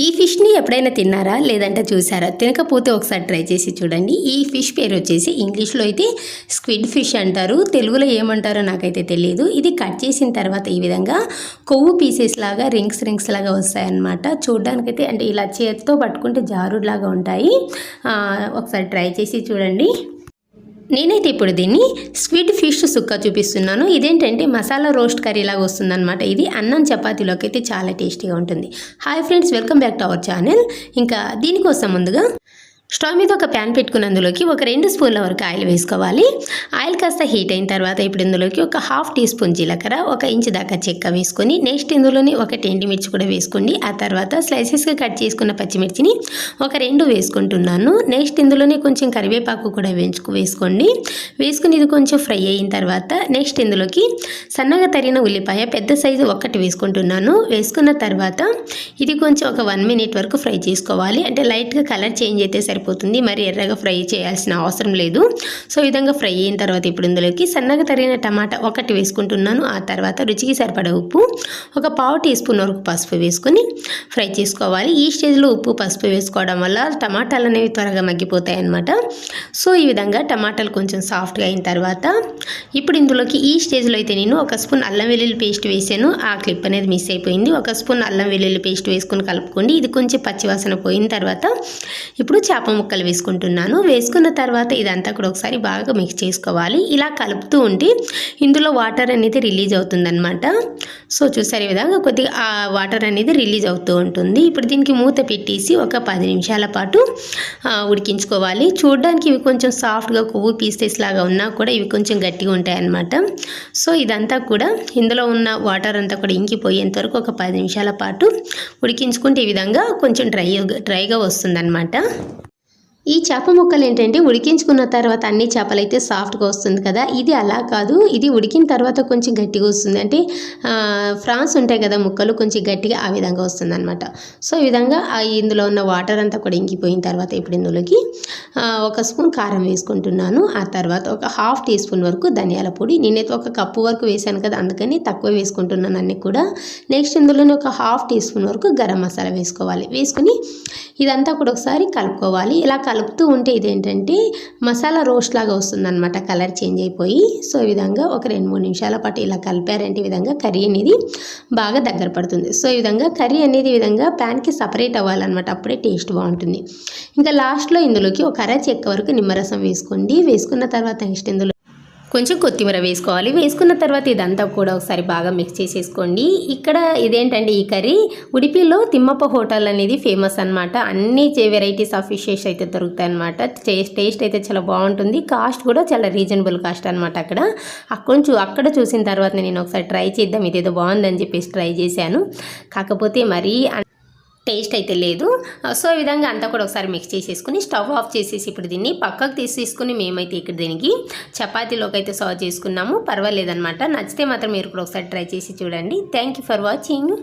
ఈ ఫిష్ని ఎప్పుడైనా తిన్నారా? లేదంటే చూసారా? తినకపోతే ఒకసారి ట్రై చేసి చూడండి. ఈ ఫిష్ పేరు వచ్చేసి ఇంగ్లీష్లో అయితే స్క్విడ్ ఫిష్ అంటారు. తెలుగులో ఏమంటారో నాకైతే తెలియదు ఇది కట్ చేసిన తర్వాత ఈ విధంగా కొవ్వు పీసెస్ లాగా రింగ్స్ రింగ్స్ లాగా వస్తాయన్నమాట. చూడడానికైతే అంటే ఇలా చేతితో పట్టుకుంటే జారులాగా ఉంటాయి. ఒకసారి ట్రై చేసి చూడండి. నేనైతే ఇప్పుడు దీన్ని స్క్విడ్ ఫిష్ సుక్క చూపిస్తున్నాను. ఇదేంటంటే మసాలా రోస్ట్ కర్రీ లాగా వస్తుందన్నమాట ఇది. అన్నం చపాతీలోకి అయితే చాలా టేస్టీగా ఉంటుంది. Hi friends welcome back to our channel. ఇంకా దీనికోసం ముందుగా స్టవ్ మీద ఒక ప్యాన్ పెట్టుకుని అందులోకి ఒక రెండు స్పూన్ల వరకు ఆయిల్ వేసుకోవాలి. ఆయిల్ కాస్త హీట్ అయిన తర్వాత ఇప్పుడు ఇందులోకి ఒక హాఫ్ టీ స్పూన్ జీలకర్ర ఒక ఇంచు దాకా చెక్క వేసుకొని నెక్స్ట్ ఇందులోని ఒక టెంటి మిర్చి కూడా వేసుకోండి. ఆ తర్వాత స్లైసెస్గా కట్ చేసుకున్న పచ్చిమిర్చిని ఒక రెండు వేసుకుంటున్నాను. నెక్స్ట్ ఇందులోనే కొంచెం కరివేపాకు కూడా వేయించుకు వేసుకోండి. వేసుకుని ఇది కొంచెం ఫ్రై అయిన తర్వాత నెక్స్ట్ ఇందులోకి సన్నగా తరిగిన ఉల్లిపాయ పెద్ద సైజు ఒక్కటి వేసుకుంటున్నాను. వేసుకున్న తర్వాత ఇది కొంచెం ఒక వన్ మినిట్ వరకు ఫ్రై చేసుకోవాలి. అంటే లైట్గా కలర్ చేంజ్ అయితే సరిపోతుంది మరి ఎర్రగా ఫ్రై చేయాల్సిన అవసరం లేదు. సో ఈ విధంగా ఫ్రై అయిన తర్వాత ఇప్పుడు ఇందులోకి సన్నగా తరిగిన టమాటా ఒకటి వేసుకుంటున్నాను. ఆ తర్వాత రుచికి సరిపడా ఉప్పు ఒక పావు టీ స్పూన్ వరకు పసుపు వేసుకొని ఫ్రై చేసుకోవాలి. ఈ స్టేజ్లో ఉప్పు పసుపు వేసుకోవడం వల్ల టమాటాలు అనేవి త్వరగా మగ్గిపోతాయి అన్నమాట సో ఈ విధంగా టమాటాలు కొంచెం సాఫ్ట్గా అయిన తర్వాత ఇప్పుడు ఇందులోకి ఈ స్టేజ్లో అయితే నేను ఒక స్పూన్ అల్లం వెల్లుల్లి పేస్ట్ వేసాను. ఆ క్లిప్ అనేది మిస్ అయిపోయింది. ఒక స్పూన్ అల్లం వెల్లుల్లి పేస్ట్ వేసుకొని కలుపుకోండి. ఇది కొంచెం పచ్చివాసన పోయిన తర్వాత ఇప్పుడు చేప ముక్కలు వేసుకుంటున్నాను. వేసుకున్న తర్వాత ఇదంతా కూడా ఒకసారి బాగా మిక్స్ చేసుకోవాలి. ఇలా కలుపుతూ ఉంటే ఇందులో వాటర్ అనేది రిలీజ్ అవుతుందన్నమాట. సో చూసారు ఈ విధంగా కొద్దిగా ఆ వాటర్ అనేది రిలీజ్ అవుతూ ఉంటుంది. ఇప్పుడు దీనికి మూత పెట్టేసి ఒక పది నిమిషాల పాటు ఉడికించుకోవాలి. చూడడానికి ఇవి కొంచెం సాఫ్ట్గా కొవ్వు పీసెస్ లాగా ఉన్నా కూడా ఇవి కొంచెం గట్టిగా ఉంటాయన్నమాట. సో ఇదంతా కూడా ఇందులో ఉన్న వాటర్ అంతా కూడా ఇంకిపోయేంత వరకు ఒక పది నిమిషాల పాటు ఉడికించుకుంటే ఈ విధంగా కొంచెం డ్రై డ్రైగా వస్తుందన్నమాట. ఈ చేప ముక్కలు ఏంటంటే ఉడికించుకున్న తర్వాత అన్ని చేపలు అయితే సాఫ్ట్గా వస్తుంది కదా ఇది అలా కాదు. ఇది ఉడికిన తర్వాత కొంచెం గట్టిగా వస్తుంది. అంటే ఫ్రాన్స్ ఉంటాయి కదా ముక్కలు కొంచెం గట్టిగా ఆ విధంగా వస్తుంది అనమాట సో ఈ విధంగా ఇందులో ఉన్న వాటర్ అంతా కూడా ఇంకిపోయిన తర్వాత ఇప్పుడు ఇందులోకి ఒక స్పూన్ కారం వేసుకుంటున్నాను. ఆ తర్వాత ఒక హాఫ్ టీ స్పూన్ వరకు ధనియాల పొడి. నేనైతే ఒక కప్పు వరకు వేసాను కదా అందుకని తక్కువ వేసుకుంటున్నాను అన్నీ కూడా. నెక్స్ట్ ఇందులోనే ఒక హాఫ్ టీ స్పూన్ వరకు గరం మసాలా వేసుకోవాలి. వేసుకొని ఇదంతా కూడా ఒకసారి కలుపుకోవాలి. ఇలా కలుపుతూ ఉంటే ఇదేంటంటే మసాలా రోస్ట్ లాగా వస్తుందన్నమాట. కలర్ చేంజ్ అయిపోయి సో ఈ విధంగా ఒక రెండు మూడు నిమిషాల పాటు ఇలా కలిపారంటే ఈ విధంగా కర్రీ అనేది బాగా దగ్గర పడుతుంది. సో ఈ విధంగా కర్రీ అనేది ఈ విధంగా ప్యాన్కి సపరేట్ అవ్వాలన్నమాట. అప్పుడే టేస్ట్ బాగుంటుంది. ఇంకా లాస్ట్లో ఇందులోకి ఒక అర చెక్క వరకు నిమ్మరసం వేసుకోండి. వేసుకున్న తర్వాత నెక్స్ట్ ఇందులో కొంచెం కొత్తిమీర వేసుకోవాలి. వేసుకున్న తర్వాత ఇదంతా కూడా ఒకసారి బాగా మిక్స్ చేసేసుకోండి. ఇక్కడ ఇదేంటండి ఈ కర్రీ? ఉడిపిలో తిమ్మప్ప హోటల్ అనేది ఫేమస్ అన్నమాట. అన్ని వెరైటీస్ ఆఫ్ ఫిషెస్ అయితే దొరుకుతాయి అనమాట టేస్ట్ అయితే చాలా బాగుంటుంది. కాస్ట్ కూడా చాలా రీజనబుల్ కాస్ట్ అనమాట అక్కడ. కొంచెం అక్కడ చూసిన తర్వాత నేను ఒకసారి ట్రై చేద్దాం. ఇదేదో బాగుందని చెప్పేసి ట్రై చేశాను. కాకపోతే మరీ టేస్ట్ అయితే లేదు. సో ఈ విధంగా అంతా కూడా ఒకసారి మిక్స్ చేసేసుకుని స్టవ్ ఆఫ్ చేసేసి ఇప్పుడు దీన్ని పక్కకు తీసేసుకుని మేమైతే ఇక్కడ దీనికి చపాతీలోకి అయితే సర్వ్ చేసుకున్నాము. పర్వాలేదనమాట నచ్చితే మాత్రం మీరు కూడా ఒకసారి ట్రై చేసి చూడండి. Thank you for watching